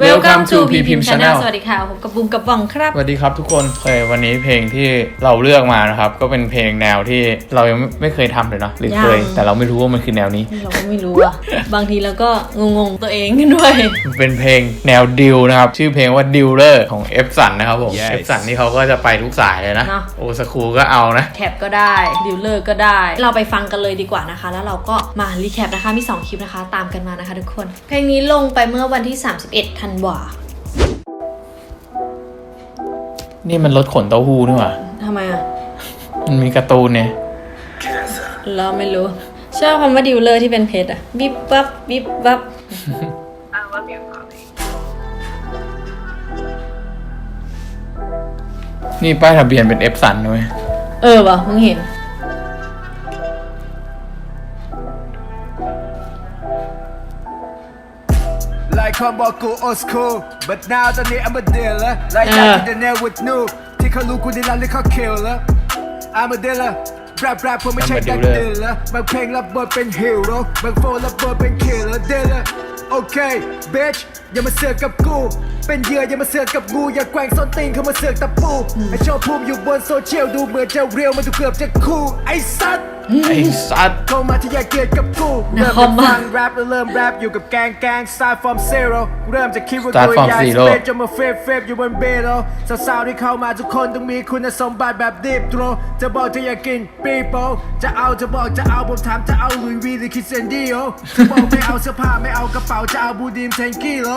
Welcome to p p p p m m Channel Channel สวัสดีค่ะ ผมกับบุมกับว่องครับ สวัสดีครับทุกคนโอเควันนี้เพลงที่เราเลือกมานะครับ ก็เป็นเพลงแนวที่เรายังไม่ไม่เคยทำเลยเนาะหรือเคย ยัง แต่เราไม่รู้ว่ามันคือแนวนี้ เราก็ไม่รู้อะบางทีเราก็งงๆตัวเองกันด้วย มันเป็นเพลงแนวดิวนะครับ ชื่อเพลงว่าดิวเลอร์ของเอฟสันนะครับผม Yes เอฟสันนี่เขาก็จะไปทุกสายเลยนะ เนอะ โอสคูก็เอานะ แคปก็ได้ดิวเลอร์ก็ได้ เราไปฟังกันเลยดีกว่านะคะ แล้วเราก็มารีแคปนะคะ มี 2 คลิปนะคะ ตามกันมานะคะทุกคน เพลงนี้ลงไปเมื่อวันที่ 31ธันวานี่มันรถขนเต้าหู้นี่หว่าทำไมอะมันมีการ์ตูนเนี่ยเราไม่รู้ ชอบคำว่าดิวเลอร์ที่เป็นเพชรอะวิบวับวิบวับ นี่ป้ายทะเบียนเป็นเอฟสันด้วย เออวะมึงเห็น หลายคนบอกกู old school but now ตอนนี้ I'm a dealer หลายอย่างที่ the nail with new ที่เขารู้กูนี่ร้านเลยเขา killer I'm a dealer แรปแรปผมไม่ใช่ดักเดลร์บางเพลงรับบทเป็นฮีโร่บางโฟรับบทเป็น killer dealer โอเค bitch อย่ามาเสือกกับกู เป็นเหยื่ออย่ามาเสือกกับงูอย่าแกว่งส้นตีนเข้ามาเสือกตะปูไอชอบพูมอยู่บนโซเชียลดูเหมือนจะเรียวมันดูเกือบจะคูลไอสัตว์ ไอ้สัตว์เข้ามาที่อยากเกลียดกับกูนะเริ่มคอจามกมากฟังแรปแล้วเริ่มแรปอยู่กับแกงแกง start from zero เริ่มจากคิดว่า Start กู from อยาก zero สเปนจนมาเฟฟเฟฟอยู่บนเบโลสาวๆที่เข้ามาทุกคนต้องมีคุณสมบัติแบบดิบโตรจะบอกจะอยากกินปีโป้จะเอาจะบอกจะเอาผมถามจะเอาลุยวีหรือคิดเซนดิโอจะบอกไม่เอาเสื้อผ้าไม่เอากระเป๋าจะเอาบูดีมเทนกิโล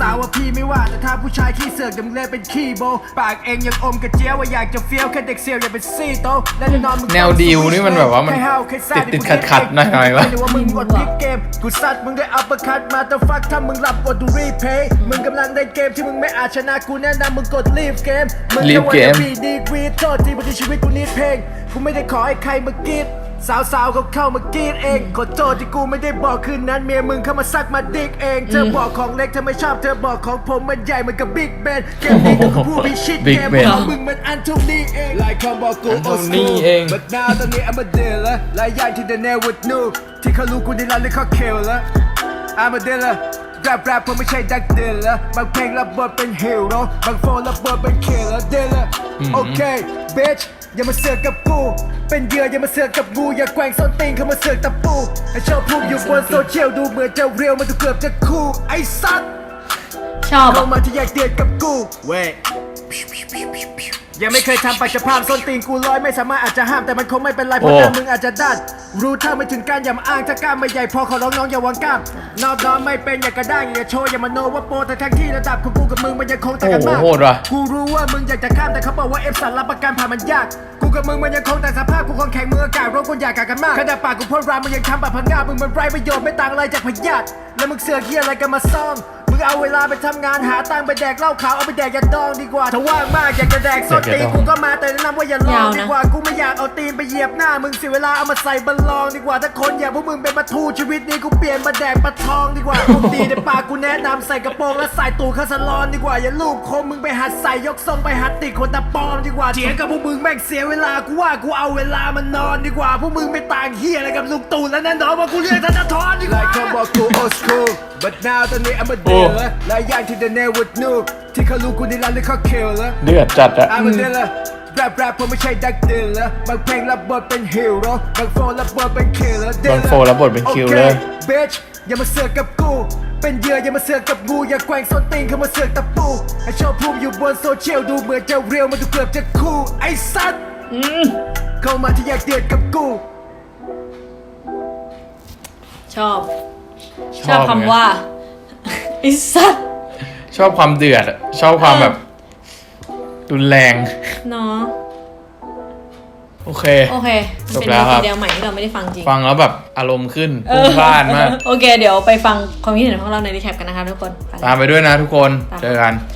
สาวๆว่าพี่ไม่ว่าแต่ถ้าผู้ชายขี้เสือกเดี๋ยวมึงเลยเป็นขี้โบปากเองยังอมกระเจี๊ยวว่าอยากจะเฟี้ยวแค่เด็กเซียวอย่าเป็นซี่โตและแน่นอนมึง แนวดิวนี่มันแบบว่ามันใครห้าวใครซ่าติดๆขัดๆหน่อยๆวะไม่ได้ว่ามึงกดพลิกเกมกูซัดมึงด้วยอัปเปอร์คัตมาแต่ฟักถ้ามึงหลับกดดูรีเพย์มึงกำลังเล่นเกมที่มึงไม่อาจชนะกูแนะนำมึงกดรีบเกมมึง Leave แค่ว่า game จะมีดีกรีโทษที่บนที่ชีวิตกูนิดเพลงกูไม่ได้ขอให้ใครมากรีด สาวๆเขาเข้ามากรีดเอง ขอโทษที่กูไม่ได้บอกคืนนั้นเมียมึงเข้ามาซักมาดิกเอง เธอบอกของเล็กเธอไม่ชอบเธอบอกของผมมันใหญ่เหมือนกับบิ๊กแบนเกมนี้กูพูดพิชิต Big เกม Ben ของมึงมันอันโทนี่เองหลายคนบอกกู Anthony old school เอง But now ตอนนี้ I'm a dealer หลายอย่างที่ the nail with new ที่เขารู้กูนี่ร้านเลยเขา killer I'm a dealer แรปแรปผมไม่ใช่ดักเดลร์บางเพลงรับบทเป็นฮีโร่บางโฟนรับบทเป็น killer dealer โอเค bitch อย่ามาเสือกกับกู เป็นเหยื่ออย่ามาเสือกกับงูอย่าแกว่งส้นตีนเข้ามาเสือกตะปูไอชอบพูดอยู่บนโซเชียลดูเหมือนจะเรียวมันดูเกือบจะคูลไอสัตว์ชอบเข้าอะมาที่แยกเดือดกับกูเว้ย ยังไม่เคยทำปัจจุบันส้นตีนกูลอยไม่สามารถอาจจะห้ามแต่มันคงไม่เป็นไรเพราะโอ้หน้ามึงอาจจะดันรู้เท่าไม่ถึงการอย่ามาอ้างถ้ากล้ามไม่ใหญ่พอขอร้องน้องอย่าวางกล้ามนอบน้อมไม่เป็นอย่ากระด้างอย่าโชว์อย่ามาโนว่าโปรแต่ทั้งที่ระดับของกูกับมึงมันยังคงต่างกันมากโอ้โหโหดว่ะกูรู้ว่ามึงอยากจะข้ามแต่เขาบอกว่าเอฟสันรับประกันผ่านมันยากกูกับมึงมันยังคงแต่สภาพกูคงแข็งมืออากาศร้อนคนอยากกัดกันมากขนาดปากกูพ่นรามมึงยังทำแบบพังงามึงมันไร้ประโยชน์ไม่ต่างอะไรจากพยาธิแล้วมึงเสือกเหี้ยอะไรกันมาซ่องมึ งเอาเวลาไปทำงานหาตังค์ไปแดกเหล้าขาวเอาไปแดกยาดองดีกว่าถ้าว่างมากอยากจะแดกส้นตีนกูก็มาแต่แนะนำว่าอย่าลองดีกว่ากูไม่อยากเอาตีนไปเหยียบหน้ามึงเสียเวลาเอามาใส่บัลลองดีกว่าถ้าคนอย่างพวกมึงเป็นปลาทูชีวิตนี้กูเปลี่ยนมาแดกปลาทองดีกว่าพวกดีในปากกูแนะนำใส่กระโปรงและใส่ตูดคาสลอนดีกว่าอย่าลูบคมมึงไปหัดใส่ยกทรงไปหัดติดคนตะปอมดีกว่าเถียงกับพวกมึงแม่งเสียเวลากูว่ากูเอาเวลามานอนดีกว่าพวกมึงไม่ต่างเฮียอะไรกับลุงตู่แล้วแน่นอนว่ากูเรียกธนาธรดีกว่าหลายคนบอกกู old school but now ตอนนี้ I'm a dealer หลายอย่างที่ the nail with new ที่เขารู้กูนี่ร้านเลยเขา killer เดือดจัดอะ I'm a dealer แรปแรปผมไม่ใช่ดักเดลร์บางเพลงรับบทเป็นฮีโร่บางโฟนรับบทเป็น killer บางโฟนรับบทเป็น killer โอเค bitch อย่ามาเสือกกับกู เป็นเหยื่ออย่ามาเสือกกับงูอย่าแกว่งส้นตีนเข้ามาเสือกตะปูไอชอบพูดอยู่บนโซเชียลดูเหมือนจะเรียวมันดูเกือบจะคูลไอสัตว์เข้ามาที่อยากเดือดกับกู ชอบ ชอบคำว่าไอ้สัสชอบความเดือดอะชอบความแบบรุนแรงเนาะโอเค โอเคจบเป็นแล้วครับเดียวใหม่ที่เราไม่ได้ฟังจริง ฟังแล้วแบบอารมณ์ขึ้นพุ่งพล่านมาก โอเค เดี๋ยวไปฟังความคิดเห็นของเราในรีแคปกันนะคะทุกคนไปตามไปด้วยนะทุกคนตามเจอกันเ